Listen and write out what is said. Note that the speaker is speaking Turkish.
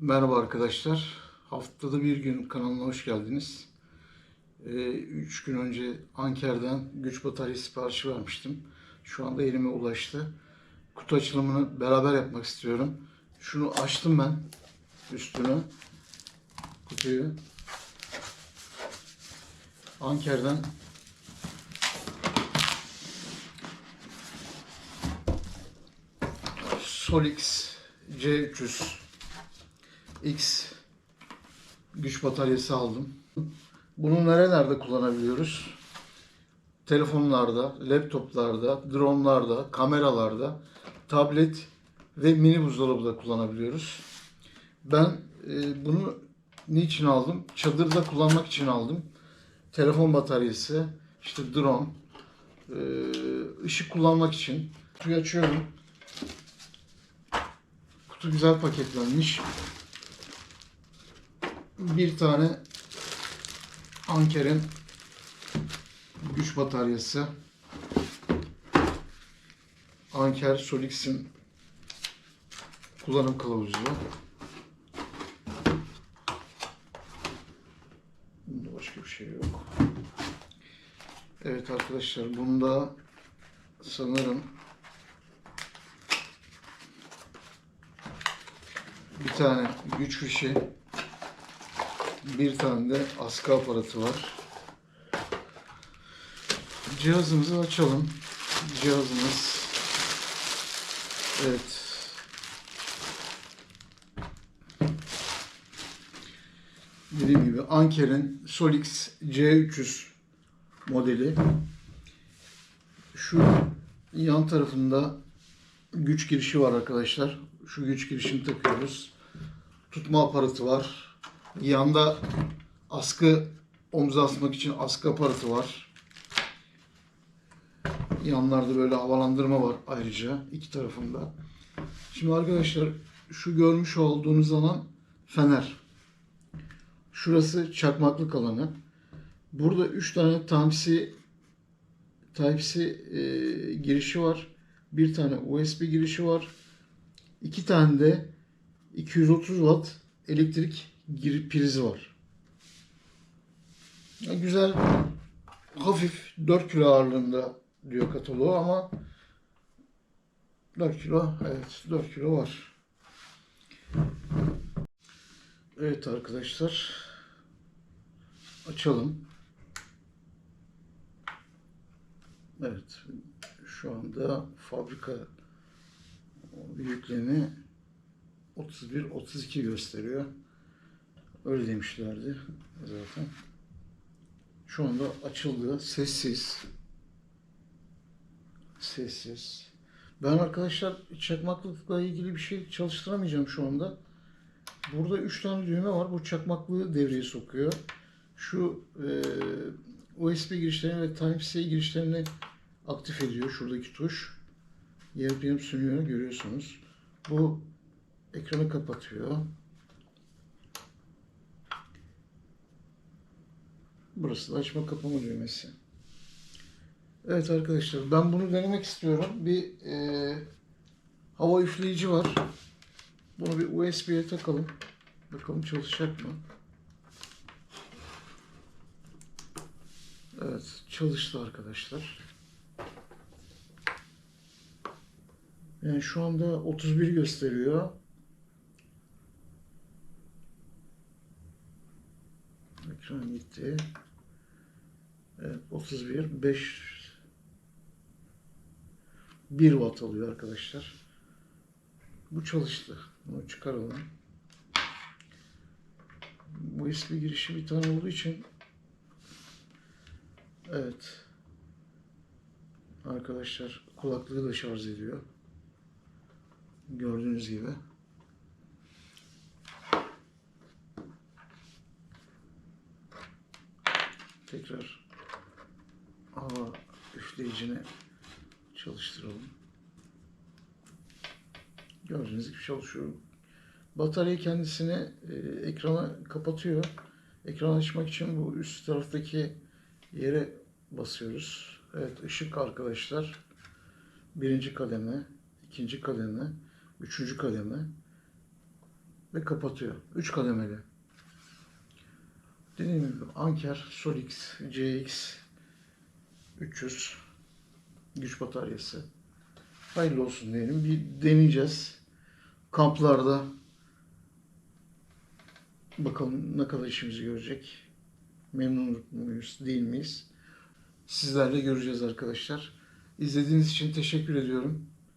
Merhaba arkadaşlar. Haftada bir gün kanalına hoş geldiniz. 3 gün önce Anker'den güç batarya siparişi vermiştim. Şu anda elime ulaştı. Kutu açılımını beraber yapmak istiyorum. Şunu açtım ben üstünü. Kutuyu. Anker'den Solix C300 X güç bataryası aldım. Bunu nerelerde kullanabiliyoruz? Telefonlarda, laptoplarda, dronlarda, kameralarda, tablet ve mini buzdolabı kullanabiliyoruz. Ben e, bunu niçin aldım? Çadırda kullanmak için aldım. Telefon bataryası, işte drone, e, ışık kullanmak için. Kutuyu açıyorum. Kutu güzel paketlenmiş bir tane Anker'in güç bataryası. Anker Solix'in kullanım kılavuzu. Bunda başka bir şey yok. Evet arkadaşlar bunda sanırım bir tane güç fişi bir tane de askı aparatı var. Cihazımızı açalım. Cihazımız evet dediğim gibi Anker'in Solix C300 modeli. Şu yan tarafında güç girişi var arkadaşlar. Şu güç girişini takıyoruz. Tutma aparatı var. Yanda askı omza asmak için askı aparatı var. Yanlarda böyle havalandırma var ayrıca iki tarafında. Şimdi arkadaşlar şu görmüş olduğunuz alan fener. Şurası çakmaklık alanı. Burada 3 tane Type-C Type-C e, girişi var. Bir tane USB girişi var. İki tane de 230 watt elektrik gir prizi var. Ya güzel hafif 4 kilo ağırlığında diyor kataloğu ama 4 kilo evet 4 kilo var. Evet arkadaşlar açalım. Evet şu anda fabrika büyüklüğünü 31-32 gösteriyor. Öyle demişlerdi zaten. Şu anda açıldı. Sessiz. Sessiz. Ben arkadaşlar çakmaklıkla ilgili bir şey çalıştıramayacağım şu anda. Burada 3 tane düğme var. Bu çakmaklığı devreye sokuyor. Şu e, USB girişlerini ve Type-C girişlerini aktif ediyor. Şuradaki tuş. Yarım yarım sönüyor görüyorsunuz. Bu ekranı kapatıyor. Burası da açma kapama düğmesi. Evet arkadaşlar ben bunu denemek istiyorum. Bir e, hava üfleyici var. Bunu bir USB'ye takalım. Bakalım çalışacak mı? Evet çalıştı arkadaşlar. Yani şu anda 31 gösteriyor. Ekran gitti. Evet, 31, 5 1 watt alıyor arkadaşlar. Bu çalıştı. Bunu çıkaralım. Bu USB girişi bir tane olduğu için Evet. Arkadaşlar kulaklığı da şarj ediyor. Gördüğünüz gibi. Tekrar hava üfleyicini çalıştıralım. Gördüğünüz gibi çalışıyor. Batarya kendisini e, ekrana kapatıyor. Ekran açmak için bu üst taraftaki yere basıyoruz. Evet ışık arkadaşlar. Birinci kademe, ikinci kademe, üçüncü kademe ve kapatıyor. 3 kademeli. Dediğim gibi Anker Solix CX 300 güç bataryası. Hayırlı olsun diyelim. Bir deneyeceğiz. Kamplarda bakalım ne kadar işimizi görecek. Memnun muyuz, değil miyiz? Sizlerle göreceğiz arkadaşlar. İzlediğiniz için teşekkür ediyorum.